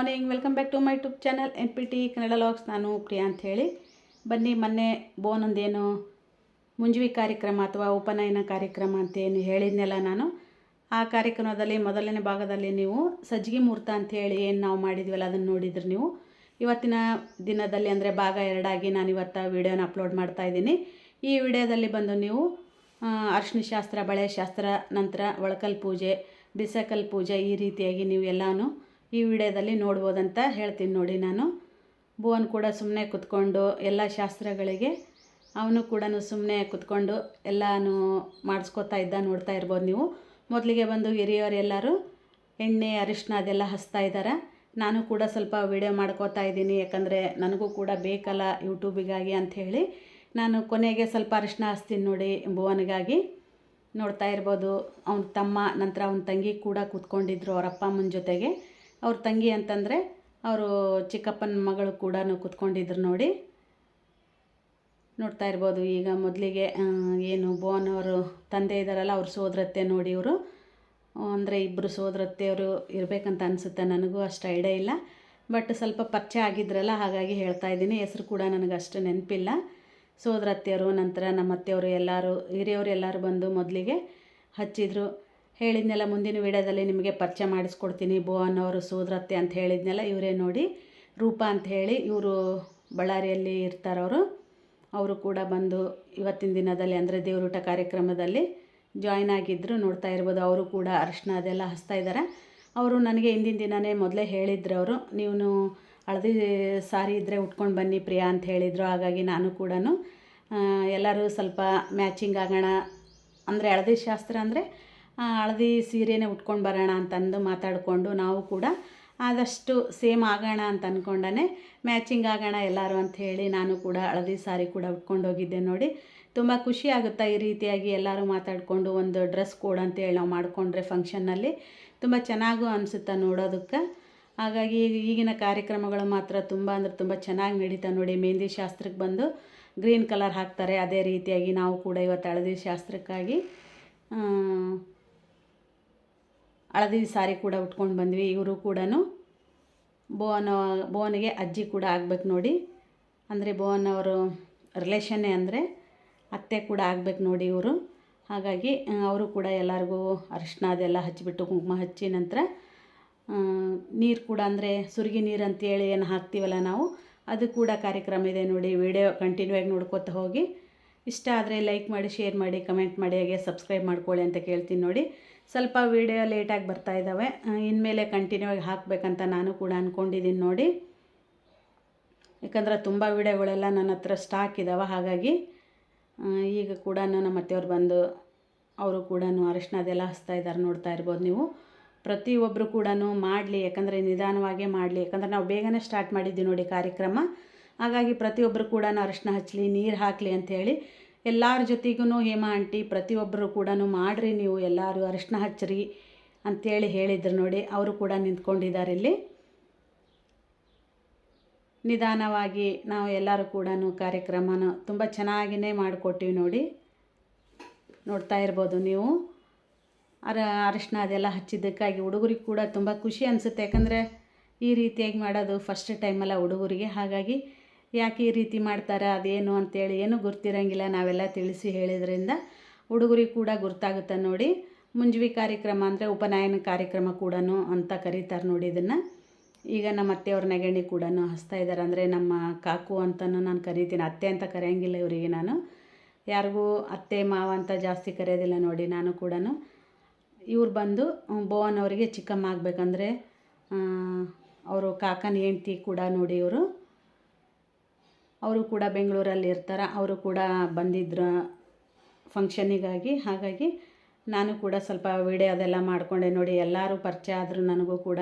Morning, welcome back to my tube channel, N P T Kannada logs. ನಾನು ಪ್ರಿಯಾ ಹೇಳಿ ಬನ್ನಿ, ಮೊನ್ನೆ ಬೋನೊಂದೇನು ಮುಂಜುವಿ ಕಾರ್ಯಕ್ರಮ ಅಥವಾ ಉಪನಯನ ಕಾರ್ಯಕ್ರಮ ಅಂತ ಏನು ಹೇಳಿದ್ನೆಲ್ಲ ನಾನು. ಆ ಕಾರ್ಯಕ್ರಮದಲ್ಲಿ ಮೊದಲನೇ ಭಾಗದಲ್ಲಿ ನೀವು ಸಜ್ಜಿಗೆ ಮುಹೂರ್ತ ಅಂತ ಹೇಳಿ ಏನು ನಾವು ಮಾಡಿದ್ವಲ್ಲ, ಅದನ್ನು ನೋಡಿದ್ರಿ ನೀವು. ಇವತ್ತಿನ ದಿನದಲ್ಲಿ ಅಂದರೆ ಭಾಗ ಎರಡಾಗಿ ನಾನು ಇವತ್ತು ವೀಡಿಯೋನ ಅಪ್ಲೋಡ್ ಮಾಡ್ತಾ ಇದ್ದೀನಿ. ಈ ವಿಡಿಯೋದಲ್ಲಿ ಬಂದು ನೀವು ಅರ್ಶಿನ ಶಾಸ್ತ್ರ, ಬಳೆ ಶಾಸ್ತ್ರ, ನಂತರ ಒಳಕಲ್ ಪೂಜೆ, ಬಿಸಕಲ್ ಪೂಜೆ ಈ ರೀತಿಯಾಗಿ ನೀವು ಎಲ್ಲನೂ ಈ ವಿಡಿಯೋದಲ್ಲಿ ನೋಡ್ಬೋದಂತ ಹೇಳ್ತೀನಿ ನೋಡಿ ನಾನು. ಭುವನ್ ಕೂಡ ಸುಮ್ಮನೆ ಕುತ್ಕೊಂಡು ಎಲ್ಲ ಶಾಸ್ತ್ರಗಳಿಗೆ ಅವನು ಕೂಡ ಸುಮ್ಮನೆ ಕುತ್ಕೊಂಡು ಎಲ್ಲನೂ ಮಾಡಿಸ್ಕೊತಾ ಇದ್ದ ನೋಡ್ತಾ ಇರ್ಬೋದು ನೀವು. ಮೊದಲಿಗೆ ಬಂದು ಹಿರಿಯವರು ಎಲ್ಲರೂ ಎಣ್ಣೆ ಅರಿಶಿನ ಅದೆಲ್ಲ ಹಚ್ತಾ ಇದ್ದಾರೆ? ನಾನು ಕೂಡ ಸ್ವಲ್ಪ ವಿಡಿಯೋ ಮಾಡ್ಕೋತಾ ಇದ್ದೀನಿ, ಯಾಕಂದರೆ ನನಗೂ ಕೂಡ ಬೇಕಲ್ಲ ಯೂಟ್ಯೂಬಿಗಾಗಿ ಅಂಥೇಳಿ ನಾನು ಕೊನೆಗೆ ಸ್ವಲ್ಪ ಅರಿಶಿನ ಹಚ್ತೀನಿ ನೋಡಿ ಭುವನಿಗಾಗಿ. ನೋಡ್ತಾ ಇರ್ಬೋದು, ಅವನ ತಮ್ಮ, ನಂತರ ಅವನ ತಂಗಿ ಕೂಡ ಕೂತ್ಕೊಂಡಿದ್ರು ಅವರಪ್ಪ ಅಮ್ಮನ ಜೊತೆಗೆ. ಅವ್ರ ತಂಗಿ ಅಂತಂದರೆ ಅವರು ಚಿಕ್ಕಪ್ಪನ ಮಗಳು ಕೂಡ ಕೂತ್ಕೊಂಡಿದ್ರು ನೋಡಿ. ನೋಡ್ತಾ ಇರ್ಬೋದು, ಈಗ ಮೊದಲಿಗೆ ಏನು ಭುವನ್ ಅವರು ತಂದೆ ಇದ್ದಾರಲ್ಲ ಅವ್ರ ಸೋದರತ್ತೆ ನೋಡಿ ಇವರು. ಅಂದರೆ ಇಬ್ಬರು ಸೋದರತ್ತೆಯವರು ಇರಬೇಕಂತ ಅನಿಸುತ್ತೆ, ನನಗೂ ಅಷ್ಟು ಐಡಿಯಾ ಇಲ್ಲ. ಬಟ್ ಸ್ವಲ್ಪ ಪರಿಚಯ ಆಗಿದ್ರಲ್ಲ, ಹಾಗಾಗಿ ಹೇಳ್ತಾ ಇದ್ದೀನಿ. ಹೆಸರು ಕೂಡ ನನಗೆ ಅಷ್ಟು ನೆನಪಿಲ್ಲ. ಸೋದರತ್ತೆಯರು, ನಂತರ ನಮ್ಮ ಅತ್ತೆಯವರು ಎಲ್ಲರೂ, ಹಿರಿಯವರು ಎಲ್ಲರೂ ಬಂದು ಮೊದಲಿಗೆ ಹಚ್ಚಿದ್ರು. ಹೇಳಿದ್ನೆಲ್ಲ, ಮುಂದಿನ ವಿಡಿಯೋದಲ್ಲಿ ನಿಮಗೆ ಪರಿಚಯ ಮಾಡಿಸ್ಕೊಡ್ತೀನಿ. ಭುವನ್ ಅವರು ಸೋದರತ್ತೆ ಅಂತ ಹೇಳಿದ್ನೆಲ್ಲ, ಇವರೇ ನೋಡಿ. ರೂಪಾ ಅಂತ ಹೇಳಿ, ಇವರು ಬಳ್ಳಾರಿಯಲ್ಲಿ ಇರ್ತಾರವರು ಅವರು. ಕೂಡ ಬಂದು ಇವತ್ತಿನ ದಿನದಲ್ಲಿ, ಅಂದರೆ ದೇವರೂಟ ಕಾರ್ಯಕ್ರಮದಲ್ಲಿ ಜಾಯ್ನ್ ಆಗಿದ್ದರು ನೋಡ್ತಾ ಇರ್ಬೋದು. ಅವರು ಕೂಡ ಅರಿಶಿನ ಅದೆಲ್ಲ ಹಚ್ತಾ ಇದ್ದಾರೆ. ಅವರು ನನಗೆ ಹಿಂದಿನ ದಿನವೇ ಮೊದಲೇ ಹೇಳಿದ್ರು ಅವರು. ನೀವು ಹಳದಿ ಸಾರಿ ಇದ್ದರೆ ಉಟ್ಕೊಂಡು ಬನ್ನಿ ಪ್ರಿಯಾ ಅಂತ ಹೇಳಿದರು. ಹಾಗಾಗಿ ನಾನು ಕೂಡ ಎಲ್ಲರೂ ಸ್ವಲ್ಪ ಮ್ಯಾಚಿಂಗ್ ಆಗೋಣ. ಅಂದರೆ ಹಳದಿ ಶಾಸ್ತ್ರ ಅಂದರೆ ಹಳದಿ ಸೀರೆನೇ ಉಟ್ಕೊಂಡು ಬರೋಣ ಅಂತಂದು ಮಾತಾಡಿಕೊಂಡು ನಾವು ಕೂಡ ಆದಷ್ಟು ಸೇಮ್ ಆಗೋಣ ಅಂತ ಅಂದ್ಕೊಂಡೇ ಮ್ಯಾಚಿಂಗ್ ಆಗೋಣ ಎಲ್ಲರೂ ಅಂತ ಹೇಳಿ ನಾನು ಕೂಡ ಹಳದಿ ಸಾರಿ ಕೂಡ ಉಟ್ಕೊಂಡು ಹೋಗಿದ್ದೆ ನೋಡಿ. ತುಂಬ ಖುಷಿ ಆಗುತ್ತಾ ಈ ರೀತಿಯಾಗಿ ಎಲ್ಲರೂ ಮಾತಾಡಿಕೊಂಡು ಒಂದು ಡ್ರೆಸ್ ಕೋಡ್ ಅಂತೇಳಿ ನಾವು ಮಾಡಿಕೊಂಡ್ರೆ ಫಂಕ್ಷನ್ನಲ್ಲಿ. ತುಂಬ ಚೆನ್ನಾಗೂ ಅನಿಸುತ್ತೆ ನೋಡೋದಕ್ಕೆ. ಹಾಗಾಗಿ ಈಗ- ಈಗಿನ ಕಾರ್ಯಕ್ರಮಗಳು ಮಾತ್ರ ತುಂಬ ಅಂದರೆ ತುಂಬ ಚೆನ್ನಾಗಿ ನಡೀತಾ ನೋಡಿ. ಮೆಹಂದಿ ಶಾಸ್ತ್ರಕ್ಕೆ ಬಂದು ಗ್ರೀನ್ ಕಲರ್ ಹಾಕ್ತಾರೆ. ಅದೇ ರೀತಿಯಾಗಿ ನಾವು ಕೂಡ ಇವತ್ತು ಹಳದಿ ಶಾಸ್ತ್ರಕ್ಕಾಗಿ ಹಳದಿ ಸಾರಿ ಕೂಡ ಉಟ್ಕೊಂಡು ಬಂದ್ವಿ, ಇವರು ಕೂಡ ಭುವನ ಬೋನಿಗೆ ಅಜ್ಜಿ ಕೂಡ ಆಗ್ಬೇಕು ನೋಡಿ. ಅಂದರೆ ಭುವನ್ ಅವರು ರಿಲೇಷನ್ನೇ ಅಂದರೆ ಅತ್ತೆ ಕೂಡ ಆಗ್ಬೇಕು ನೋಡಿ ಇವರು. ಹಾಗಾಗಿ ಅವರು ಕೂಡ ಎಲ್ಲರಿಗೂ ಅರಿಶಿನ ಅದೆಲ್ಲ ಹಚ್ಚಿಬಿಟ್ಟು ಕುಂಕುಮ ಹಚ್ಚಿ ನಂತರ ನೀರು ಕೂಡ ಅಂದರೆ ಸುರುಗಿ ನೀರು ಅಂತೇಳಿ ಏನು ಹಾಕ್ತೀವಲ್ಲ ನಾವು, ಅದು ಕೂಡ ಕಾರ್ಯಕ್ರಮ ಇದೆ ನೋಡಿ. ವಿಡಿಯೋ ಕಂಟಿನ್ಯೂ ಆಗಿ ನೋಡ್ಕೊತ ಹೋಗಿ. ಇಷ್ಟ ಆದರೆ ಲೈಕ್ ಮಾಡಿ ಶೇರ್ ಮಾಡಿ ಕಮೆಂಟ್ ಮಾಡಿ, ಹಾಗೆ ಸಬ್ಸ್ಕ್ರೈಬ್ ಮಾಡ್ಕೊಳ್ಳಿ ಅಂತ ಕೇಳ್ತೀನಿ ನೋಡಿ. ಸ್ವಲ್ಪ ವಿಡಿಯೋ ಲೇಟಾಗಿ ಬರ್ತಾ ಇದ್ದಾವೆ ಇನ್ಮೇಲೆ ಕಂಟಿನ್ಯೂ ಆಗಿ ಹಾಕಬೇಕಂತ ನಾನು ಕೂಡ ಅಂದ್ಕೊಂಡಿದ್ದೀನಿ ನೋಡಿ. ಯಾಕಂದ್ರೆ ತುಂಬ ವಿಡಿಯೋಗಳೆಲ್ಲ ನನ್ನ ಹತ್ರ ಸ್ಟಾಕ್ ಇದ್ದಾವೆ ಹಾಗಾಗಿ ಈಗ ಕೂಡ ನಮ್ಮ ಅತ್ತೆಯವ್ರು ಬಂದು, ಅವರು ಕೂಡ ಅರಿಶಿನ ಅದೆಲ್ಲ ಹಚ್ತಾ ಇದ್ದಾರೆ ನೋಡ್ತಾ ಇರ್ಬೋದು ನೀವು. ಪ್ರತಿಯೊಬ್ಬರು ಕೂಡ ಮಾಡಲಿ, ಯಾಕಂದರೆ ನಿಧಾನವಾಗೇ ಮಾಡಲಿ. ಯಾಕಂದ್ರೆ ನಾವು ಬೇಗನೆ ಸ್ಟಾರ್ಟ್ ಮಾಡಿದ್ವಿ ನೋಡಿ ಕಾರ್ಯಕ್ರಮ. ಹಾಗಾಗಿ ಪ್ರತಿಯೊಬ್ಬರು ಕೂಡ ಅರಿಶಿನ ಹಚ್ಚಲಿ ನೀರು ಹಾಕಲಿ ಅಂಥೇಳಿ ಎಲ್ಲರ ಜೊತೆಗೂ ಹೇಮಾ ಆಂಟಿ ಪ್ರತಿಯೊಬ್ಬರು ಕೂಡ ಮಾಡಿರಿ ನೀವು ಎಲ್ಲರೂ ಅರಿಶಿನ ಹಚ್ಚಿರಿ ಅಂಥೇಳಿ ಹೇಳಿದ್ರು ನೋಡಿ, ಅವರು ಕೂಡ ನಿಂತ್ಕೊಂಡಿದ್ದಾರೆ ಇಲ್ಲಿ. ನಿಧಾನವಾಗಿ ನಾವು ಎಲ್ಲರೂ ಕೂಡ ಕಾರ್ಯಕ್ರಮನ ತುಂಬ ಚೆನ್ನಾಗಿಯೇ ಮಾಡಿಕೊಟ್ಟಿವಿ ನೋಡಿ. ನೋಡ್ತಾ ಇರ್ಬೋದು ನೀವು. ಅರ ಅರಿಶಿನ ಅದೆಲ್ಲ ಹಚ್ಚಿದ್ದಕ್ಕಾಗಿ ಹುಡುಗರಿಗೆ ಕೂಡ ತುಂಬ ಖುಷಿ ಅನಿಸುತ್ತೆ, ಯಾಕಂದರೆ ಈ ರೀತಿಯಾಗಿ ಮಾಡೋದು ಫಸ್ಟ್ ಟೈಮಲ್ಲ ಹುಡುಗರಿಗೆ. ಹಾಗಾಗಿ ಯಾಕೆ ಈ ರೀತಿ ಮಾಡ್ತಾರೆ, ಅದೇನು ಅಂತೇಳಿ ಏನೂ ಗೊತ್ತಿರಂಗಿಲ್ಲ. ನಾವೆಲ್ಲ ತಿಳಿಸಿ ಹೇಳಿದ್ರಿಂದ ಹುಡುಗರಿಗೆ ಕೂಡ ಗೊತ್ತಾಗುತ್ತೆ ನೋಡಿ. ಮುಂಜವಿ ಕಾರ್ಯಕ್ರಮ ಅಂದರೆ ಉಪನಯನ ಕಾರ್ಯಕ್ರಮ ಕೂಡ ಅಂತ ಕರೀತಾರೆ ನೋಡಿ ಇದನ್ನು. ಈಗ ನಮ್ಮ ಅತ್ತೆಯವ್ರ ನೆಗಣಿ ಕೂಡ ಹಸ್ತಾ ಇದ್ದಾರೆ. ಅಂದರೆ ನಮ್ಮ ಕಾಕು ಅಂತಲೂ ನಾನು ಕರಿತೀನಿ. ಅತ್ತೆ ಅಂತ ಕರೆಯಂಗಿಲ್ಲ ಇವರಿಗೆ ನಾನು. ಯಾರಿಗೂ ಅತ್ತೆ, ಮಾವ ಅಂತ ಜಾಸ್ತಿ ಕರೆಯೋದಿಲ್ಲ ನೋಡಿ ನಾನು ಕೂಡ ಇವ್ರು ಬಂದು ಬೋವನ್ ಅವರಿಗೆ ಚಿಕ್ಕಮ್ಮ ಆಗಬೇಕಂದ್ರೆ ಅವರು ಕಾಕನ ಹೆಂಡ್ತಿ ಕೂಡ ನೋಡಿ ಇವರು. ಅವರು ಕೂಡ ಬೆಂಗಳೂರಲ್ಲಿ ಇರ್ತಾರೆ, ಅವರು ಕೂಡ ಬಂದಿದ್ರು ಫಂಕ್ಷನಿಗಾಗಿ ಹಾಗಾಗಿ ನಾನು ಕೂಡ ಸ್ವಲ್ಪ ವೀಡಿಯೋ ಅದೆಲ್ಲ ಮಾಡಿಕೊಂಡೆ ನೋಡಿ, ಎಲ್ಲರೂ ಪರಿಚಯ ಆದರು ನನಗೂ ಕೂಡ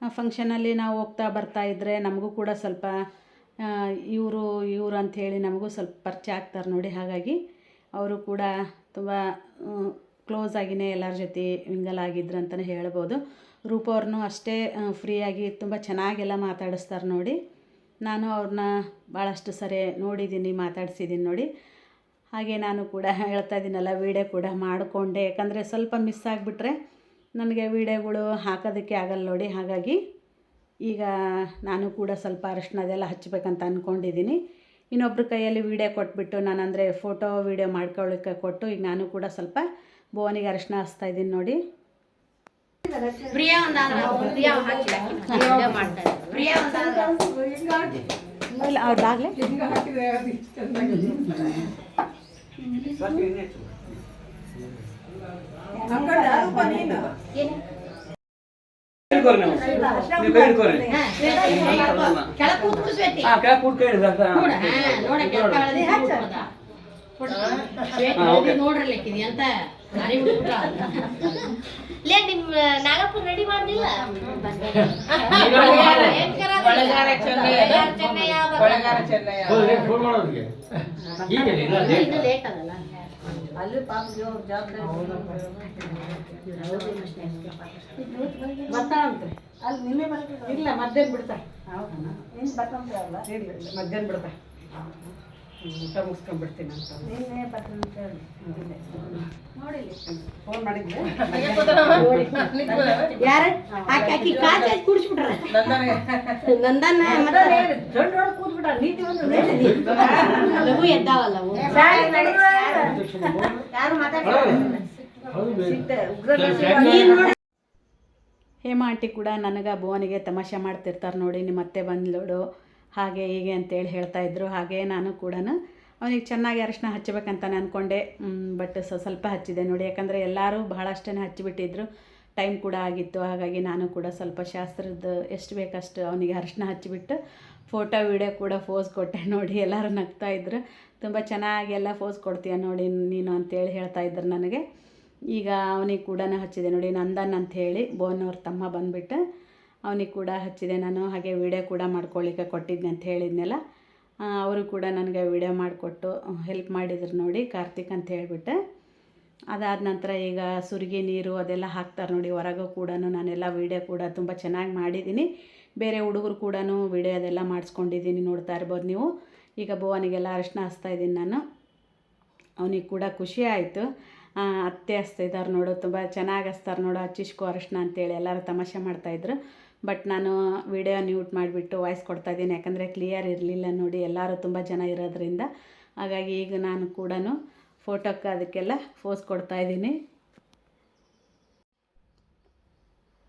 ಫಂಕ್ಷನಲ್ಲಿ ನಾವು ಹೋಗ್ತಾ ಬರ್ತಾ ಇದ್ದರೆ ನಮಗೂ ಕೂಡ ಸ್ವಲ್ಪ ಇವರು ಇವರು ಅಂಥೇಳಿ ನಮಗೂ ಸ್ವಲ್ಪ ಪರಿಚಯ ಆಗ್ತಾರೆ ನೋಡಿ. ಹಾಗಾಗಿ ಅವರು ಕೂಡ ತುಂಬ ಕ್ಲೋಸ್ ಆಗಿನೇ ಎಲ್ಲರ ಜೊತೆ ಮಿಂಗಲ್ ಆಗಿದ್ರು ಅಂತಲೇ ಹೇಳ್ಬೋದು. ರೂಪವ್ರನ್ನೂ ಅಷ್ಟೇ ಫ್ರೀಯಾಗಿ ತುಂಬ ಚೆನ್ನಾಗೆಲ್ಲ ಮಾತಾಡಿಸ್ತಾರೆ ನೋಡಿ. ನಾನು ಅವ್ರನ್ನ ಭಾಳಷ್ಟು ಸರಿ ನೋಡಿದ್ದೀನಿ, ಮಾತಾಡ್ಸಿದ್ದೀನಿ ನೋಡಿ. ಹಾಗೆ ನಾನು ಕೂಡ ಹೇಳ್ತಾ ಇದ್ದೀನಲ್ಲ, ವೀಡಿಯೋ ಕೂಡ ಮಾಡಿಕೊಂಡೆ. ಯಾಕಂದರೆ ಸ್ವಲ್ಪ ಮಿಸ್ ಆಗಿಬಿಟ್ರೆ ನನಗೆ ವೀಡಿಯೋಗಳು ಹಾಕೋದಕ್ಕೆ ಆಗಲ್ಲ ನೋಡಿ. ಹಾಗಾಗಿ ಈಗ ನಾನು ಕೂಡ ಸ್ವಲ್ಪ ಅರಿಶಿನ ಅದೆಲ್ಲ ಹಚ್ಚಬೇಕಂತ ಅಂದ್ಕೊಂಡಿದ್ದೀನಿ ಇನ್ನೊಬ್ರ ಕೈಯಲ್ಲಿ ವೀಡಿಯೋ ಕೊಟ್ಬಿಟ್ಟು ನಾನು ಅಂದರೆ ಫೋಟೋ ವೀಡಿಯೋ ಮಾಡ್ಕೊಳ್ಳಿಕ್ಕೆ ಕೊಟ್ಟು ಈಗ ನಾನು ಕೂಡ ಸ್ವಲ್ಪ ಬೋನಿಗೆ ಅರಿಶಿನ ಹಚ್ತಾ ಇದ್ದೀನಿ ನೋಡಿ. ಪ್ರಿಯಾ ಒಂದಾದ್ರೆ ಪ್ರಿಯಾ ಹಾಕಿ ವಿಡಿಯೋ ಮಾಡ್ತಾ ಇದ್ದಾರೆ ಪ್ರಿಯಾ ಇಲ್ಲ ಅವ್ರದ್ದಾಗಲೇ ನೀವು. ಲೇ ನಿಮ್ ನಾಗಪ್ಪ ರೆಡಿ ಮಾಡಲಿಲ್ಲ ಹೌದು, ಪಾಪ ಜವಾಬ್ದಾರಿ ಅಲ್ಲಿ ಇನ್ನು ಲೇಟ್. ಅದಲ್ಲ ಬರ್ತಾಳಂತೆ ಅಲ್ಲಿ ನಿನ್ನೆ ಇಲ್ಲ ಮಧ್ಯಾಹ್ನ ಬಿಡ್ತಾ ಇಲ್ಲ. ಇಲ್ಲ ಮಧ್ಯಾಹ್ನ ಬಿಡ್ತಾರೆ ಊಟ ಮುಗಿಸ್ಕೊಂಡ್ಬಿಡ್ತೀನಿ ಅಂತ. ನಿನ್ನೆ ಫೋನ್ ಮಾಡಿದ್ದೆ ಯಾರ? ಆಕಿ ಆಕಿ ಕಾಚಿ ಹಚ್ಚಿ ಕುಡಿಸ್ಬಿಟ್ರ. ಮತ್ತೆ ಲಘು ಎದ್ದಾವಲ್ಲ ಹೇಮಾ ಆಂಟಿ ಕೂಡ ನನಗೆ ಭುವನಿಗೆ ತಮಾಷೆ ಮಾಡ್ತಿರ್ತಾರೆ ನೋಡಿ ನಿಮ್ಮ ಅತ್ತೆ ಬಂದ್ಲೋಡು. ಹಾಗೆ ಹೀಗೆ ಅಂತೇಳಿ ಹೇಳ್ತಾ ಇದ್ರು. ಹಾಗೆ ನಾನು ಕೂಡ ಅವನಿಗೆ ಚೆನ್ನಾಗಿ ಅರಿಶಿನ ಹಚ್ಚಬೇಕಂತಾನೆ ಅಂದ್ಕೊಂಡೆ ಬಟ್ ಸ್ವಲ್ಪ ಹಚ್ಚಿದೆ ನೋಡಿ. ಯಾಕಂದರೆ ಎಲ್ಲರೂ ಬಹಳಷ್ಟೇ ಹಚ್ಚಿಬಿಟ್ಟಿದ್ರು. ಟೈಮ್ ಕೂಡ ಆಗಿತ್ತು. ಹಾಗಾಗಿ ನಾನು ಕೂಡ ಸ್ವಲ್ಪ ಶಾಸ್ತ್ರದ ಎಷ್ಟು ಬೇಕಷ್ಟು ಅವನಿಗೆ ಅರಿಶಿನ ಹಚ್ಚಿಬಿಟ್ಟು ಫೋಟೋ ವೀಡಿಯೋ ಕೂಡ ಫೋಸ್ ಕೊಟ್ಟೆ ನೋಡಿ. ಎಲ್ಲರೂ ನಗ್ತಾ ಇದ್ರು. ತುಂಬ ಚೆನ್ನಾಗಿ ಎಲ್ಲ ಫೋಸ್ ಕೊಡ್ತೀಯ ನೋಡಿ ನೀನು ಅಂತೇಳಿ ಹೇಳ್ತಾ ಇದ್ರು ನನಗೆ. ಈಗ ಅವನಿಗೆ ಕೂಡ ಹಚ್ಚಿದೆ ನೋಡಿ ನಂದನ್ ಅಂತ ಹೇಳಿ. ಬೋನವ್ರ ತಮ್ಮ ಬಂದುಬಿಟ್ಟು ಅವನಿಗೆ ಕೂಡ ಹಚ್ಚಿದೆ. ನಾನು ಹಾಗೆ ವಿಡಿಯೋ ಕೂಡ ಮಾಡ್ಕೊಳ್ಳಿಕ್ಕೆ ಕೊಟ್ಟಿದ್ದೆ ಅಂತ ಹೇಳಿದ್ನಲ್ಲ ಅವರು ಕೂಡ ನನಗೆ ವಿಡಿಯೋ ಮಾಡಿಕೊಟ್ಟು ಹೆಲ್ಪ್ ಮಾಡಿದ್ರು ನೋಡಿ ಕಾರ್ತಿಕ್ ಅಂತ ಹೇಳಿಬಿಟ್ಟೆ. ಅದಾದ ನಂತರ ಈಗ ಸುರಿಗೆ ನೀರು ಅದೆಲ್ಲ ಹಾಕ್ತಾರೆ ನೋಡಿ, ಹೊರಗೂ ಕೂಡ ನಾನೆಲ್ಲ ವೀಡಿಯೋ ಕೂಡ ತುಂಬ ಚೆನ್ನಾಗಿ ಮಾಡಿದ್ದೀನಿ. ಬೇರೆ ಹುಡುಗರು ಕೂಡ ವೀಡಿಯೋ ಅದೆಲ್ಲ ಮಾಡಿಸ್ಕೊಂಡಿದ್ದೀನಿ ನೋಡ್ತಾ ಇರ್ಬೋದು ನೀವು. ಈಗ ಭುವನಿಗೆಲ್ಲ ಅರಿಶಿನ ಹಚ್ತಾ ಇದ್ದೀನಿ ನಾನು. ಅವನಿಗೆ ಕೂಡ ಖುಷಿ ಆಯಿತು. ಅತ್ತೆ ಹಚ್ತಿದ್ದಾರೆ ನೋಡು, ತುಂಬ ಚೆನ್ನಾಗಿ ಹಚ್ತಾರೆ ನೋಡು, ಹಚ್ಚಿಸ್ಕೊ ಅರಿಶಿನ ಅಂತೇಳಿ ಎಲ್ಲರೂ ತಮಾಷೆ ಮಾಡ್ತಾಯಿದ್ರು ಬಟ್ ನಾನು ವಿಡಿಯೋ ನ್ಯೂಟ್ ಮಾಡಿಬಿಟ್ಟು ವಾಯ್ಸ್ ಕೊಡ್ತಾ ಇದ್ದೀನಿ. ಯಾಕಂದರೆ ಕ್ಲಿಯರ್ ಇರಲಿಲ್ಲ ನೋಡಿ, ಎಲ್ಲರೂ ತುಂಬ ಜನ ಇರೋದ್ರಿಂದ. ಹಾಗಾಗಿ ಈಗ ನಾನು ಕೂಡ ಫೋಟೋಕ್ಕೆ ಅದಕ್ಕೆಲ್ಲ ಫೋಸ್ ಕೊಡ್ತಾ ಇದ್ದೀನಿ.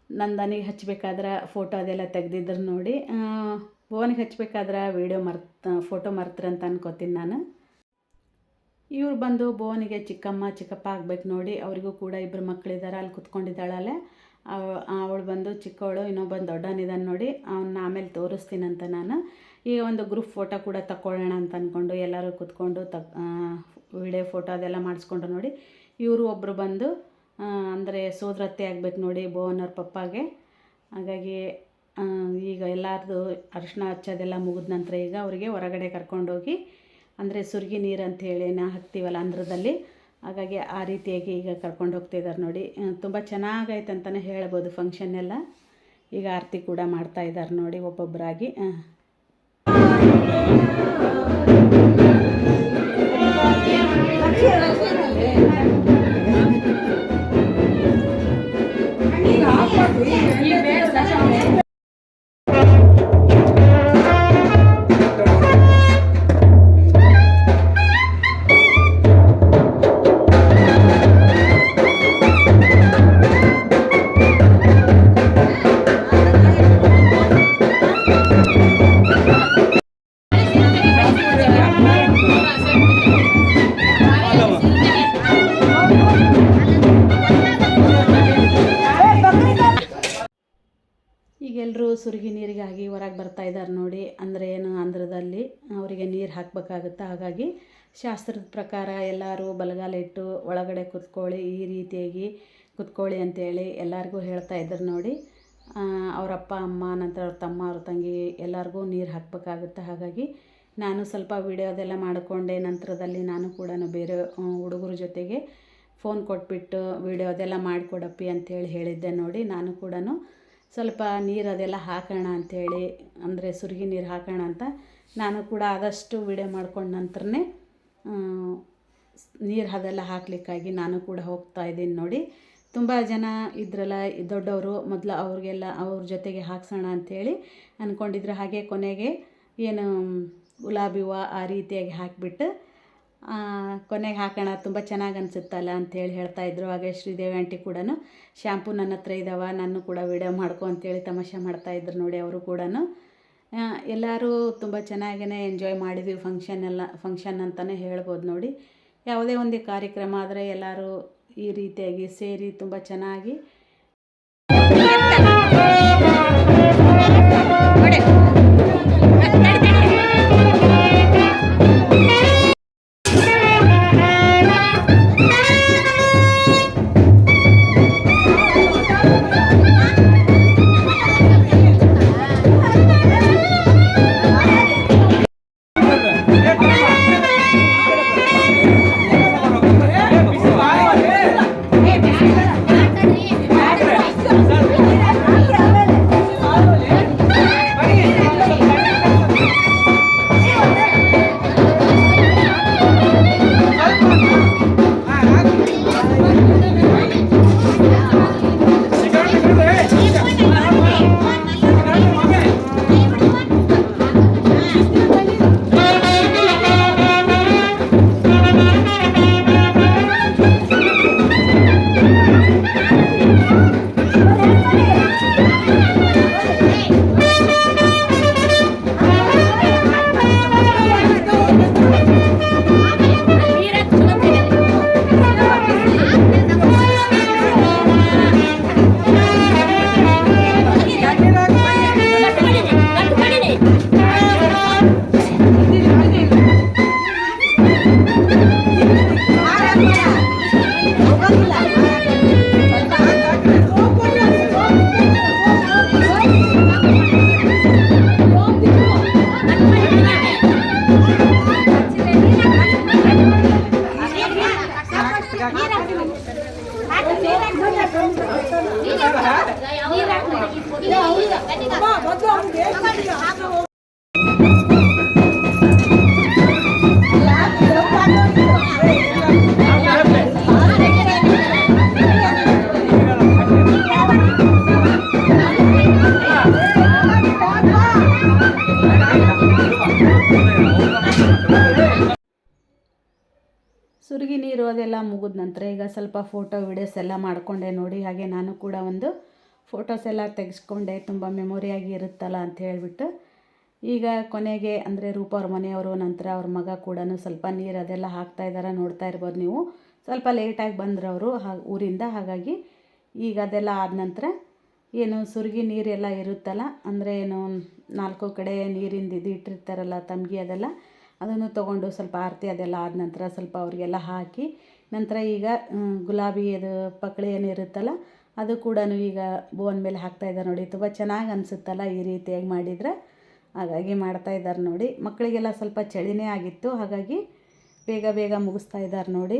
ನಂದನಿಗೆ ಹಚ್ಚಬೇಕಾದ್ರೆ ಫೋಟೋ ಅದೆಲ್ಲ ತೆಗೆದಿದ್ರು ನೋಡಿ. ಭುವನಿಗೆ ಹಚ್ಚಬೇಕಾದ್ರೆ ವೀಡಿಯೋ ಮರ್ತ ಫೋಟೋ ಅಂತ ಅನ್ಕೋತೀನಿ ನಾನು. ಇವ್ರು ಬಂದು ಭುವನಿಗೆ ಚಿಕ್ಕಮ್ಮ, ಚಿಕ್ಕಪ್ಪ ಆಗ್ಬೇಕು ನೋಡಿ. ಅವರಿಗೂ ಕೂಡ ಇಬ್ಬರು ಮಕ್ಕಳಿದ್ದಾರೆ ಅಲ್ಲಿ ಕುತ್ಕೊಂಡಿದ್ದಾಳಲ್ಲೇ. ಅವಳು ಬಂದು, ಚಿಕ್ಕವಳು ಇನ್ನೊಬ್ಬಂದು ದೊಡ್ಡವನಿದ್ದಾನೆ ನೋಡಿ ಅವನ್ನ ಆಮೇಲೆ ತೋರಿಸ್ತೀನಂತ ನಾನು. ಈಗ ಒಂದು ಗ್ರೂಪ್ ಫೋಟೋ ಕೂಡ ತಗೊಳ್ಳೋಣ ಅಂತ ಅಂದ್ಕೊಂಡು ಎಲ್ಲರೂ ಕುತ್ಕೊಂಡು ತಕ್ ವಿಡಿಯೋ ಫೋಟೋ ಅದೆಲ್ಲ ಮಾಡಿಸ್ಕೊಂಡು ನೋಡಿ. ಇವರು ಒಬ್ಬರು ಬಂದು ಅಂದರೆ ಸೋದರತ್ತೆ ಆಗ್ಬೇಕು ನೋಡಿ ಭುವನವ್ರ ಪಪ್ಪಾಗೆ. ಹಾಗಾಗಿ ಈಗ ಎಲ್ಲರದು ಅರಿಶಿನ ಹಚ್ಚೋದೆಲ್ಲ ಮುಗಿದ ನಂತರ ಈಗ ಅವರಿಗೆ ಹೊರಗಡೆ ಕರ್ಕೊಂಡೋಗಿ, ಅಂದರೆ ಸುರ್ಗಿ ನೀರು ಅಂತ ಹೇಳಿ ನಾ ಹಾಕ್ತೀವಲ್ಲ ಆಂಧ್ರದಲ್ಲಿ ಹಾಗಾಗಿ ಆ ರೀತಿಯಾಗಿ ಈಗ ಕರ್ಕೊಂಡು ಹೋಗ್ತಿದ್ದಾರೆ ನೋಡಿ. ತುಂಬ ಚೆನ್ನಾಗೈತೆ ಅಂತಲೇ ಹೇಳ್ಬೋದು ಫಂಕ್ಷನ್ ಎಲ್ಲ. ಈಗ ಆರತಿ ಕೂಡ ಮಾಡ್ತಾ ಇದ್ದಾರೆ ನೋಡಿ ಒಬ್ಬೊಬ್ಬರಾಗಿ ಆ. ಈಗ ಎಲ್ಲರೂ ಸುರುಗಿ ನೀರಿಗಾಗಿ ಹೊರಗೆ ಬರ್ತಾ ಇದ್ದಾರೆ ನೋಡಿ. ಅಂದರೆ ಏನು ಆಂಧ್ರದಲ್ಲಿ ಅವರಿಗೆ ನೀರು ಹಾಕಬೇಕಾಗುತ್ತೆ? ಹಾಗಾಗಿ ಶಾಸ್ತ್ರದ ಪ್ರಕಾರ ಎಲ್ಲರೂ ಬಲಗಾಲ ಇಟ್ಟು ಒಳಗಡೆ ಕುತ್ಕೊಳ್ಳಿ, ಈ ರೀತಿಯಾಗಿ ಕುತ್ಕೊಳ್ಳಿ ಅಂತೇಳಿ ಎಲ್ಲರಿಗೂ ಹೇಳ್ತಾ ಇದ್ದರು ನೋಡಿ. ಅವರಪ್ಪ ಅಮ್ಮ, ನಂತರ ಅವ್ರ ತಮ್ಮ, ಅವ್ರ ತಂಗಿ ಎಲ್ಲರಿಗೂ ನೀರು ಹಾಕಬೇಕಾಗುತ್ತೆ? ಹಾಗಾಗಿ ನಾನು ಸ್ವಲ್ಪ ವೀಡಿಯೋದೆಲ್ಲ ಮಾಡಿಕೊಂಡೆ. ನಂತರದಲ್ಲಿ ನಾನು ಕೂಡ ಬೇರೆ ಹುಡುಗರ ಜೊತೆಗೆ ಫೋನ್ ಕೊಟ್ಬಿಟ್ಟು ವೀಡಿಯೋದೆಲ್ಲ ಮಾಡಿಕೊಡಪ್ಪಿ ಅಂತೇಳಿ ಹೇಳಿದ್ದೆ ನೋಡಿ. ನಾನು ಕೂಡ ಸ್ವಲ್ಪ ನೀರು ಅದೆಲ್ಲ ಹಾಕೋಣ ಅಂಥೇಳಿ ಅಂದರೆ ಸುರುಗಿ ನೀರು ಹಾಕೋಣ ಅಂತ ನಾನು ಕೂಡ ಆದಷ್ಟು ವೀಡಿಯೋ ಮಾಡ್ಕೊಂಡ ನಂತರನೇ ನೀರು ಅದೆಲ್ಲ ಹಾಕಲಿಕ್ಕಾಗಿ ನಾನು ಕೂಡ ಹೋಗ್ತಾ ಇದ್ದೀನಿ ನೋಡಿ. ತುಂಬ ಜನ ಇದ್ರಲ್ಲ, ದೊಡ್ಡವರು ಮೊದಲು ಅವ್ರಿಗೆಲ್ಲ ಅವ್ರ ಜೊತೆಗೆ ಹಾಕ್ಸೋಣ ಅಂಥೇಳಿ ಅಂದ್ಕೊಂಡಿದ್ರು ಹಾಗೆ ಕೊನೆಗೆ ಏನು, ಗುಲಾಬಿ ಹೂವು ಆ ರೀತಿಯಾಗಿ ಹಾಕಿಬಿಟ್ಟು ಕೊನೆಗೆ ಹಾಕೋಣ. ತುಂಬ ಚೆನ್ನಾಗಿ ಅನಿಸುತ್ತಲ್ಲ ಅಂಥೇಳಿ ಹೇಳ್ತಾಯಿದ್ರು ಹಾಗೆ ಶ್ರೀದೇವಿ ಆಂಟಿ ಕೂಡ ಶ್ಯಾಂಪು ನನ್ನ ಹತ್ರ ಇದ್ದಾವೆ ನಾನು ಕೂಡ ವಿಡಿಯೋ ಮಾಡ್ಕೊ ಅಂತೇಳಿ ತಮಾಷೆ ಮಾಡ್ತಾಯಿದ್ರು ನೋಡಿ ಅವರು ಕೂಡ ಎಲ್ಲರೂ ತುಂಬ ಚೆನ್ನಾಗೇ ಎಂಜಾಯ್ ಮಾಡಿದ್ವಿ ಫಂಕ್ಷನ್ ಎಲ್ಲ ಫಂಕ್ಷನ್ ಅಂತಲೇ ಹೇಳ್ಬೋದು ನೋಡಿ. ಯಾವುದೇ ಒಂದು ಕಾರ್ಯಕ್ರಮ ಆದರೆ ಎಲ್ಲರೂ ಈ ರೀತಿಯಾಗಿ ಸೇರಿ ತುಂಬ ಚೆನ್ನಾಗಿ. ಅದೆಲ್ಲ ಮುಗಿದ ನಂತರ ಈಗ ಸ್ವಲ್ಪ ಫೋಟೋ ವಿಡಿಯೋಸ್ ಎಲ್ಲ ಮಾಡಿಕೊಂಡೆ ನೋಡಿ, ಹಾಗೆ ನಾನು ಕೂಡ ಒಂದು ಫೋಟೋಸ್ ಎಲ್ಲ ತೆಗೆಸ್ಕೊಂಡೆ. ತುಂಬ ಮೆಮೊರಿಯಾಗಿ ಇರುತ್ತಲ್ಲ ಅಂತ ಹೇಳಿಬಿಟ್ಟು. ಈಗ ಕೊನೆಗೆ ಅಂದರೆ ರೂಪ ಅವ್ರ ಮನೆಯವರು, ನಂತರ ಅವ್ರ ಮಗ ಕೂಡ ಸ್ವಲ್ಪ ನೀರು ಅದೆಲ್ಲ ಹಾಕ್ತಾ ಇದ್ದಾರೆ ನೋಡ್ತಾ ಇರ್ಬೋದು ನೀವು. ಸ್ವಲ್ಪ ಲೇಟಾಗಿ ಬಂದರು ಅವರು ಹಾ, ಊರಿಂದ. ಹಾಗಾಗಿ ಈಗ ಅದೆಲ್ಲ ಆದ ನಂತರ ಏನು ಸುರುಗಿ ನೀರೆಲ್ಲ ಇರುತ್ತಲ್ಲ, ಅಂದರೆ ಏನು ನಾಲ್ಕು ಕಡೆ ನೀರಿಂದ ಇದು ಇಟ್ಟಿರ್ತಾರಲ್ಲ ತಂಬಿಗೆ ಅದೆಲ್ಲ. ಅದನ್ನು ತಗೊಂಡು ಸ್ವಲ್ಪ ಆರತಿ ಅದೆಲ್ಲ ಆದ ನಂತರ ಸ್ವಲ್ಪ ಅವರಿಗೆಲ್ಲ ಹಾಕಿ ನಂತರ ಈಗ ಗುಲಾಬಿ ಅದು ಪಕ್ಳೆ ಏನಿರುತ್ತಲ್ಲ ಅದು ಕೂಡ ಈಗ ಬೋನ್ ಮೇಲೆ ಹಾಕ್ತಾ ಇದ್ದಾರೆ ನೋಡಿ. ತುಂಬ ಚೆನ್ನಾಗಿ ಅನಿಸುತ್ತಲ್ಲ ಈ ರೀತಿಯಾಗಿ ಮಾಡಿದರೆ. ಹಾಗಾಗಿ ಮಾಡ್ತಾಯಿದ್ದಾರೆ ನೋಡಿ. ಮಕ್ಕಳಿಗೆಲ್ಲ ಸ್ವಲ್ಪ ಚಳಿನೇ ಆಗಿತ್ತು. ಹಾಗಾಗಿ ಬೇಗ ಬೇಗ ಮುಗಿಸ್ತಾ ಇದ್ದಾರೆ ನೋಡಿ.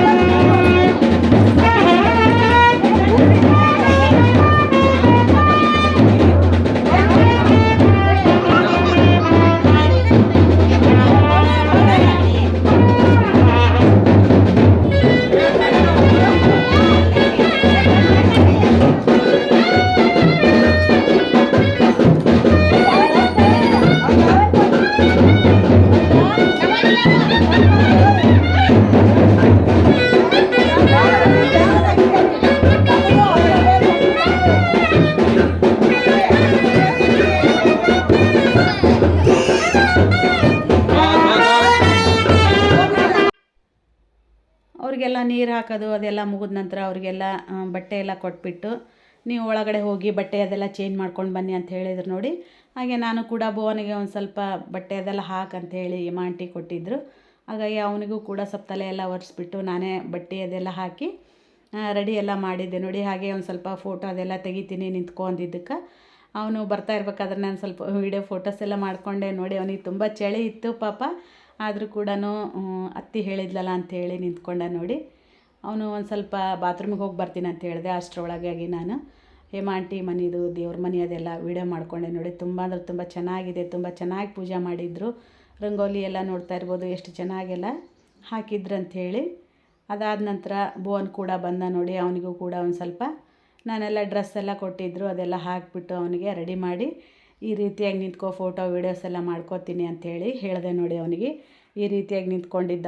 ನೀರು ಹಾಕೋದು, ಅದೆಲ್ಲ ಮುಗಿದ ನಂತರ ಅವರಿಗೆಲ್ಲ ಬಟ್ಟೆ ಎಲ್ಲ ಕೊಟ್ಬಿಟ್ಟು ನೀವು ಒಳಗಡೆ ಹೋಗಿ ಬಟ್ಟೆ ಅದೆಲ್ಲ ಚೇಂಜ್ ಮಾಡ್ಕೊಂಡು ಬನ್ನಿ ಅಂತ ಹೇಳಿದ್ರು ನೋಡಿ. ಹಾಗೆ ನಾನು ಕೂಡ ಭುವನಿಗೆ ಒಂದು ಸ್ವಲ್ಪ ಬಟ್ಟೆ ಅದೆಲ್ಲ ಹಾಕಂತ ಹೇಳಿ ಮಾಂಟಿ ಕೊಟ್ಟಿದ್ದರು ಹಾಗಾಗಿ ಅವನಿಗೂ ಕೂಡ ಸ್ವಲ್ಪ ತಲೆ ಎಲ್ಲ ಒರೆಸ್ಬಿಟ್ಟು ನಾನೇ ಬಟ್ಟೆ ಅದೆಲ್ಲ ಹಾಕಿ ರೆಡಿ ಎಲ್ಲ ಮಾಡಿದ್ದೆ ನೋಡಿ. ಹಾಗೆ ಒಂದು ಸ್ವಲ್ಪ ಫೋಟೋ ಅದೆಲ್ಲ ತೆಗಿತೀನಿ ನಿಂತ್ಕೊಂಡಿದ್ದಕ್ಕೆ ಅವನು ಬರ್ತಾ ಇರ್ಬೇಕಾದ್ರೆ ನಾನು ಸ್ವಲ್ಪ ವೀಡಿಯೋ ಫೋಟೋಸ್ ಎಲ್ಲ ಮಾಡಿಕೊಂಡೆ ನೋಡಿ. ಅವನಿಗೆ ತುಂಬ ಚಳಿ ಇತ್ತು ಪಾಪ. ಆದರೂ ಕೂಡ ಅತ್ತಿ ಹೇಳಿದ್ಲಲ್ಲ ಅಂಥೇಳಿ ನಿಂತ್ಕೊಂಡ ನೋಡಿ. ಅವನು ಒಂದು ಸ್ವಲ್ಪ ಬಾತ್ರೂಮಿಗೆ ಹೋಗಿ ಬರ್ತೀನಿ ಅಂತ ಹೇಳಿದೆ ಅಷ್ಟರೊಳಗಾಗಿ ನಾನು. ಹೇಮಾಂಟಿ ಮನೆದು, ದೇವ್ರ ಮನೆ ಅದೆಲ್ಲ ವೀಡಿಯೋ ಮಾಡಿಕೊಂಡೆ ನೋಡಿ. ತುಂಬ ಅಂದ್ರೆ ತುಂಬ ಚೆನ್ನಾಗಿದೆ, ತುಂಬ ಚೆನ್ನಾಗಿ ಪೂಜೆ ಮಾಡಿದರು. ರಂಗೋಲಿ ಎಲ್ಲ ನೋಡ್ತಾ ಇರ್ಬೋದು, ಎಷ್ಟು ಚೆನ್ನಾಗೆಲ್ಲ ಹಾಕಿದ್ರು ಅಂಥೇಳಿ ಅದಾದ ನಂತರ ಬೋನ್ ಕೂಡ ಬಂದ ನೋಡಿ, ಅವನಿಗೂ ಕೂಡ ಒಂದು ಸ್ವಲ್ಪ ನಾನೆಲ್ಲ ಡ್ರೆಸ್ ಎಲ್ಲ ಕೊಟ್ಟಿದ್ದರು ಅದೆಲ್ಲ ಹಾಕಿಬಿಟ್ಟು ಅವನಿಗೆ ರೆಡಿ ಮಾಡಿ ಈ ರೀತಿಯಾಗಿ ನಿಂತ್ಕೋ ಫೋಟೋ ವೀಡಿಯೋಸ್ ಎಲ್ಲ ಮಾಡ್ಕೋತೀನಿ ಅಂಥೇಳಿ ಹೇಳಿದೆ ನೋಡಿ ಅವನಿಗೆ ಈ ರೀತಿಯಾಗಿ ನಿಂತ್ಕೊಂಡಿದ್ದ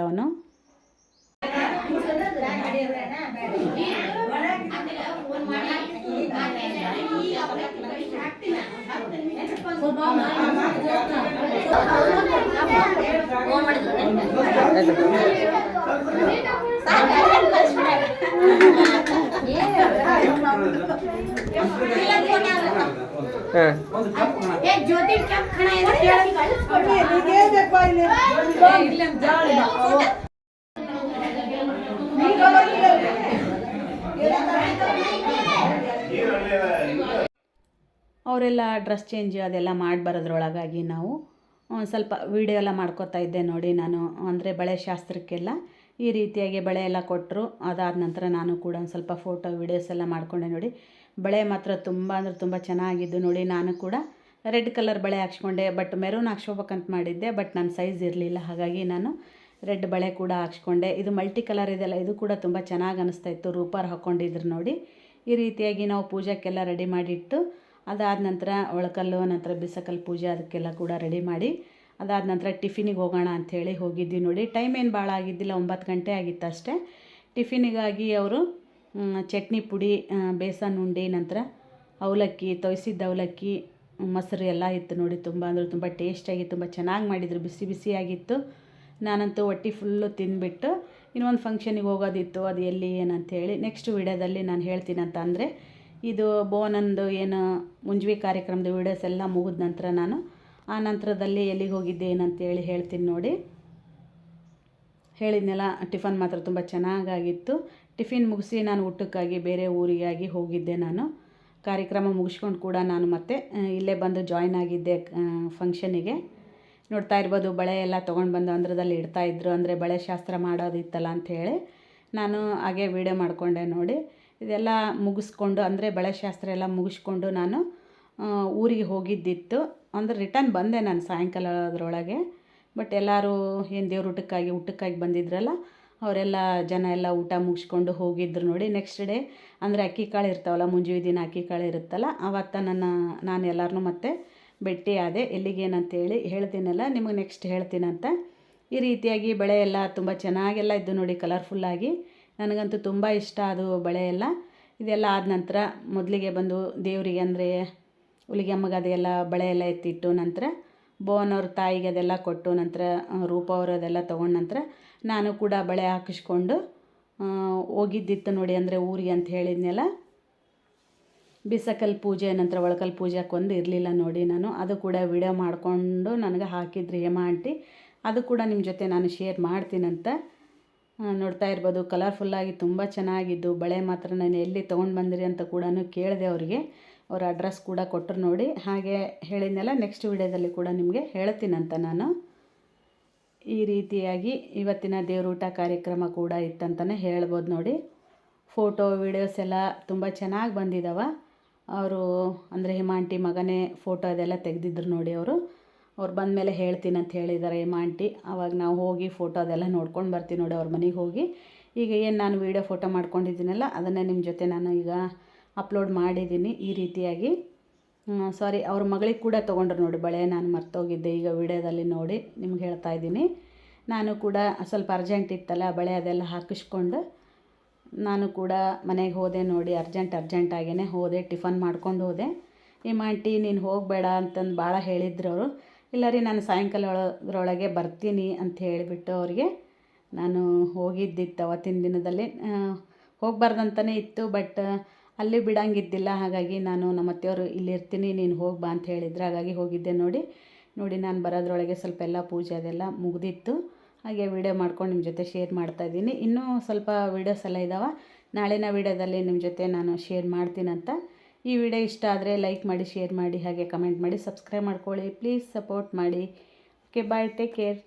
ಅವರೆಲ್ಲ ಡ್ರೆಸ್ ಚೇಂಜ್ ಅದೆಲ್ಲ ಮಾಡಿ ಬರೋದ್ರೊಳಗಾಗಿ ನಾವು ಒಂದು ಸ್ವಲ್ಪ ವೀಡಿಯೋ ಎಲ್ಲ ಮಾಡ್ಕೋತಾ ಇದ್ದೆ ನೋಡಿ ನಾನು. ಅಂದರೆ ಬಳೆ ಶಾಸ್ತ್ರಕ್ಕೆಲ್ಲ ಈ ರೀತಿಯಾಗಿ ಬಳೆ ಎಲ್ಲ ಕೊಟ್ಟರು ಅದಾದ ನಂತರ ನಾನು ಕೂಡ ಒಂದು ಸ್ವಲ್ಪ ಫೋಟೋ ವೀಡಿಯೋಸ್ ಎಲ್ಲ ಮಾಡಿಕೊಂಡೆ ನೋಡಿ. ಬಳೆ ಮಾತ್ರ ತುಂಬ ಅಂದರೆ ತುಂಬ ಚೆನ್ನಾಗಿದ್ದು ನೋಡಿ ನಾನು ಕೂಡ. ರೆಡ್ ಕಲರ್ ಬಳೆ ಹಾಕ್ಸ್ಕೊಂಡೆ ಬಟ್ ಮೆರೂನ್ ಹಾಕ್ಸ್ಕೋಬೇಕಂತ ಮಾಡಿದ್ದೆ ಬಟ್ ನನ್ನ ಸೈಜ್ ಇರಲಿಲ್ಲ, ಹಾಗಾಗಿ ನಾನು ರೆಡ್ ಬಳೆ ಕೂಡ ಹಾಕ್ಸ್ಕೊಂಡೆ. ಇದು ಮಲ್ಟಿ ಕಲರ್ ಇದೆಲ್ಲ ಇದು ಕೂಡ ತುಂಬ ಚೆನ್ನಾಗಿ ಅನಿಸ್ತಾ ಇತ್ತು ರೂಪಾರ್ ಹಾಕ್ಕೊಂಡಿದ್ರು ನೋಡಿ. ಈ ರೀತಿಯಾಗಿ ನಾವು ಪೂಜೆಗೆಲ್ಲ ರೆಡಿ ಮಾಡಿಟ್ಟು, ಅದಾದ ನಂತರ ಒಳಕಲ್ಲು, ನಂತರ ಬಿಸಕಲ್ಲು ಪೂಜೆ ಅದಕ್ಕೆಲ್ಲ ಕೂಡ ರೆಡಿ ಮಾಡಿ, ಅದಾದ ನಂತರ ಟಿಫಿನಿಗೆ ಹೋಗೋಣ ಅಂಥೇಳಿ ಹೋಗಿದ್ವಿ ನೋಡಿ. ಟೈಮ್ ಏನು ಭಾಳ ಆಗಿದ್ದಿಲ್ಲ, ಒಂಬತ್ತು ಗಂಟೆ ಆಗಿತ್ತು ಅಷ್ಟೇ ಟಿಫಿನಿಗಾಗಿ ಅವರು ಚಟ್ನಿ ಪುಡಿ ಬೇಸನ್ ಉಂಡೆ, ನಂತರ ಅವಲಕ್ಕಿ, ತೊಯ್ಸಿದ್ದು ಅವಲಕ್ಕಿ, ಮೊಸರು ಎಲ್ಲ ಇತ್ತು ನೋಡಿ, ತುಂಬ ಅಂದರೆ ತುಂಬ ಟೇಸ್ಟಾಗಿ ತುಂಬ ಚೆನ್ನಾಗಿ ಮಾಡಿದರು, ಬಿಸಿ ಬಿಸಿಯಾಗಿತ್ತು ನಾನಂತೂ ಹೊಟ್ಟೆ ಫುಲ್ಲು ತಿಂದ್ಬಿಟ್ಟು ಇನ್ನೊಂದು ಫಂಕ್ಷನಿಗೆ ಹೋಗೋದಿತ್ತು, ಅದು ಎಲ್ಲಿ ಏನಂತೇಳಿ ನೆಕ್ಸ್ಟ್ ವಿಡಿಯೋದಲ್ಲಿ ನಾನು ಹೇಳ್ತೀನಿ ಅಂತ ಅಂದರೆ, ಇದು ಬೋನಂದು ಏನು ಮುಂಜವಿ ಕಾರ್ಯಕ್ರಮದ ವೀಡಿಯೋಸ್ ಎಲ್ಲ ಮುಗಿದ ನಂತರ ನಾನು ಆ ನಂತರದಲ್ಲಿ ಎಲ್ಲಿಗೆ ಹೋಗಿದ್ದೆ ಏನಂತೇಳಿ ಹೇಳ್ತೀನಿ ನೋಡಿ. ಹೇಳಿದ್ನೆಲ್ಲ, ಟಿಫನ್ ಮಾತ್ರ ತುಂಬ ಚೆನ್ನಾಗಾಗಿತ್ತು ಟಿಫಿನ್ ಮುಗಿಸಿ ನಾನು ಊಟಕ್ಕಾಗಿ ಬೇರೆ ಊರಿಗಾಗಿ ಹೋಗಿದ್ದೆ ನಾನು. ಕಾರ್ಯಕ್ರಮ ಮುಗಿಸ್ಕೊಂಡು ಕೂಡ ನಾನು ಮತ್ತೆ ಇಲ್ಲೇ ಬಂದು ಜಾಯ್ನ್ ಆಗಿದ್ದೆ ಫಂಕ್ಷನಿಗೆ ನೋಡ್ತಾ ಇರ್ಬೋದು, ಬಳೆ ಎಲ್ಲ ತೊಗೊಂಡು ಬಂದು ಅಂದ್ರದಲ್ಲಿ ಇಡ್ತಾಯಿದ್ರು ಅಂದರೆ ಬಳೆ ಶಾಸ್ತ್ರ ಮಾಡೋದಿತ್ತಲ್ಲ ಅಂಥೇಳಿ ನಾನು ಹಾಗೆ ವೀಡಿಯೋ ಮಾಡಿಕೊಂಡೆ ನೋಡಿ. ಇದೆಲ್ಲ ಮುಗಿಸ್ಕೊಂಡು, ಅಂದರೆ ಬಳೆ ಶಾಸ್ತ್ರ ಎಲ್ಲ ಮುಗಿಸ್ಕೊಂಡು ನಾನು ಊರಿಗೆ ಹೋಗಿದ್ದಿತ್ತು. ಅಂದರೆ ರಿಟರ್ನ್ ಬಂದೆ ನಾನು ಸಾಯಂಕಾಲದರೊಳಗೆ. ಬಟ್ ಎಲ್ಲರೂ ಏನು ದೇವ್ರ ಊಟಕ್ಕಾಗಿ ಊಟಕ್ಕಾಗಿ ಬಂದಿದ್ರಲ್ಲ ಅವರೆಲ್ಲ ಜನ ಎಲ್ಲ ಊಟ ಮುಗಿಸ್ಕೊಂಡು ಹೋಗಿದ್ರು ನೋಡಿ ನೆಕ್ಸ್ಟ್ ಡೇ ಅಂದರೆ ಅಕ್ಕಿ ಕಾಳು ಇರ್ತಾವಲ್ಲ ಮುಂಜಾನೆ ದಿನ ಅಕ್ಕಿ ಕಾಳು ಇರುತ್ತಲ್ಲ ಆವತ್ತ ನನ್ನ, ನಾನು ಎಲ್ಲರನ್ನೂ ಮತ್ತೆ ಭೇಟಿ ಆದೆ. ಎಲ್ಲಿಗೇನಂತೇಳಿ ಹೇಳ್ತೀನಲ್ಲ, ನಿಮಗೆ ನೆಕ್ಸ್ಟ್ ಹೇಳ್ತೀನಂತ. ಈ ರೀತಿಯಾಗಿ ಬಳೆ ಎಲ್ಲ ತುಂಬ ಚೆನ್ನಾಗೆಲ್ಲ ಇದ್ದು ನೋಡಿ ಕಲರ್ಫುಲ್ಲಾಗಿ ನನಗಂತೂ ತುಂಬ ಇಷ್ಟ ಅದು ಬಳೆ ಎಲ್ಲ. ಇದೆಲ್ಲ ಆದ ನಂತರ ಮೊದಲಿಗೆ ಬಂದು ದೇವರಿಗೆ ಅಂದರೆ ಹುಲಿಗೆ ಅಮ್ಮಗೆ ಅದೆಲ್ಲ ಬಳೆ ಎಲ್ಲ ಎತ್ತಿಟ್ಟು ನಂತರ ಬೋನವ್ರ ತಾಯಿಗೆ ಅದೆಲ್ಲ ಕೊಟ್ಟು ನಂತರ ರೂಪ ಅವರು ಅದೆಲ್ಲ ತೊಗೊಂಡ ನಂತರ ನಾನು ಕೂಡ ಬಳೆ ಹಾಕಿಸ್ಕೊಂಡು ಹೋಗಿದ್ದಿತ್ತು ನೋಡಿ ಅಂದರೆ ಊರಿಗೆ ಅಂತ ಹೇಳಿದ್ನಲ್ಲ. ಬಿಸಕಲ್ ಪೂಜೆ, ನಂತರ ಒಳಕಲ್ ಪೂಜೆಕ್ಕೊಂದು ಇರಲಿಲ್ಲ ನೋಡಿ ನಾನು. ಅದು ಕೂಡ ವಿಡಿಯೋ ಮಾಡಿಕೊಂಡು ನನಗೆ ಹಾಕಿದ್ರಿ ಹೇಮ ಆಂಟಿ. ಅದು ಕೂಡ ನಿಮ್ಮ ಜೊತೆ ನಾನು ಶೇರ್ ಮಾಡ್ತೀನಂತ ನೋಡ್ತಾ ಇರ್ಬೋದು ಕಲರ್ಫುಲ್ಲಾಗಿ ತುಂಬ ಚೆನ್ನಾಗಿದ್ದು. ಬಳೆ ಮಾತ್ರ ನಾನು ಎಲ್ಲಿ ತೊಗೊಂಡು ಬಂದಿರಿ ಅಂತ ಕೂಡ ಕೇಳಿದೆ ಅವರಿಗೆ. ಅವ್ರ ಅಡ್ರೆಸ್ ಕೂಡ ಕೊಟ್ಟರು ನೋಡಿ. ಹಾಗೆ ಹೇಳಿದ್ನೆಲ್ಲ ನೆಕ್ಸ್ಟ್ ವಿಡಿಯೋದಲ್ಲಿ ಕೂಡ ನಿಮಗೆ ಹೇಳ್ತೀನಂತ ನಾನು. ಈ ರೀತಿಯಾಗಿ ಇವತ್ತಿನ ದೇವ್ರೂಟ ಕಾರ್ಯಕ್ರಮ ಕೂಡ ಇತ್ತಂತಲೇ ಹೇಳ್ಬೋದು ನೋಡಿ. ಫೋಟೋ ವೀಡಿಯೋಸ್ ಎಲ್ಲ ತುಂಬ ಚೆನ್ನಾಗಿ ಬಂದಿದ್ದಾವೆ ಅವರು ಅಂದರೆ ಹಿಮಾಂಟಿ ಮಗನೇ ಫೋಟೋ ಅದೆಲ್ಲ ತೆಗೆದಿದ್ರು ನೋಡಿ ಅವರು. ಅವ್ರು ಬಂದಮೇಲೆ ಹೇಳ್ತೀನಿ ಅಂತ ಹೇಳಿದ್ದಾರೆ ಹಿಮಾಂಟಿ ಆವಾಗ ನಾವು ಹೋಗಿ ಫೋಟೋ ಅದೆಲ್ಲ ನೋಡ್ಕೊಂಡು ಬರ್ತೀವಿ ನೋಡಿ ಅವ್ರ ಮನೆಗೆ ಹೋಗಿ. ಈಗ ಏನು ನಾನು ವೀಡಿಯೋ ಫೋಟೋ ಮಾಡ್ಕೊಂಡಿದ್ದೀನಲ್ಲ, ಅದನ್ನೇ ನಿಮ್ಮ ಜೊತೆ ನಾನು ಈಗ ಅಪ್ಲೋಡ್ ಮಾಡಿದ್ದೀನಿ ಈ ರೀತಿಯಾಗಿ. ಸಾರಿ ಅವ್ರ ಮಗಳಿಗೆ ಕೂಡ ತೊಗೊಂಡ್ರು ನೋಡಿ, ಬಳೆ ನಾನು ಮರ್ತೋಗಿದ್ದೆ, ಈಗ ವಿಡಿಯೋದಲ್ಲಿ ನೋಡಿ ನಿಮ್ಗೆ ಹೇಳ್ತಾ ಇದ್ದೀನಿ. ನಾನು ಕೂಡ ಸ್ವಲ್ಪ ಅರ್ಜೆಂಟ್ ಇತ್ತಲ್ಲ, ಬಳೆ ಅದೆಲ್ಲ ಹಾಕಿಸ್ಕೊಂಡು ನಾನು ಕೂಡ ಮನೆಗೆ ಹೋದೆ ನೋಡಿ ಅರ್ಜೆಂಟ್ ಅರ್ಜೆಂಟ್ ಆಗೇ ಹೋದೆ, ಟಿಫನ್ ಮಾಡ್ಕೊಂಡು ಹೋದೆ. ನಿಮ್ಮ ಆಂಟಿ, ನೀನು ಹೋಗಬೇಡ ಅಂತಂದು ಭಾಳ ಹೇಳಿದ್ರು ಅವರು. ಇಲ್ಲ ರೀ, ನಾನು ಸಾಯಂಕಾಲ ಬರ್ತೀನಿ ಅಂತ ಹೇಳಿಬಿಟ್ಟು ಅವ್ರಿಗೆ ನಾನು ಹೋಗಿದ್ದಿತ್ತು ಅವತ್ತಿನ ದಿನದಲ್ಲಿ. ಹೋಗಬಾರ್ದಂತಲೇ ಇತ್ತು ಬಟ್ ಅಲ್ಲಿ ಬಿಡಂಗಿದ್ದಿಲ್ಲ, ಹಾಗಾಗಿ ನಾನು ನಮ್ಮ ಅತ್ತೆಯವರು ಇಲ್ಲಿರ್ತೀನಿ ನೀನು ಹೋಗಿ ಬಾ ಅಂತ ಹೇಳಿದ್ರು. ಹಾಗಾಗಿ ಹೋಗಿದ್ದೆ ನೋಡಿ. ನೋಡಿ, ನಾನು ಬರೋದ್ರೊಳಗೆ ಸ್ವಲ್ಪ ಎಲ್ಲ ಪೂಜೆ ಅದೆಲ್ಲ ಮುಗ್ದಿತ್ತು. ಹಾಗೆ ವಿಡಿಯೋ ಮಾಡ್ಕೊಂಡು ನಿಮ್ಮ ಜೊತೆ ಶೇರ್ ಮಾಡ್ತಾಯಿದ್ದೀನಿ ಇನ್ನೂ ಸ್ವಲ್ಪ ವೀಡಿಯೋಸ್ ಎಲ್ಲ ಇದ್ದಾವೆ ನಾಳಿನ ವೀಡಿಯೋದಲ್ಲಿ ನಿಮ್ಮ ಜೊತೆ ನಾನು ಶೇರ್ ಮಾಡ್ತೀನಂತ ಈ ವಿಡಿಯೋ ಇಷ್ಟ ಆದರೆ ಲೈಕ್ ಮಾಡಿ, ಶೇರ್ ಮಾಡಿ, ಹಾಗೆ ಕಮೆಂಟ್ ಮಾಡಿ, ಸಬ್ಸ್ಕ್ರೈಬ್ ಮಾಡ್ಕೊಳ್ಳಿ. ಪ್ಲೀಸ್ ಸಪೋರ್ಟ್ ಮಾಡಿ. Okay, bye, take care.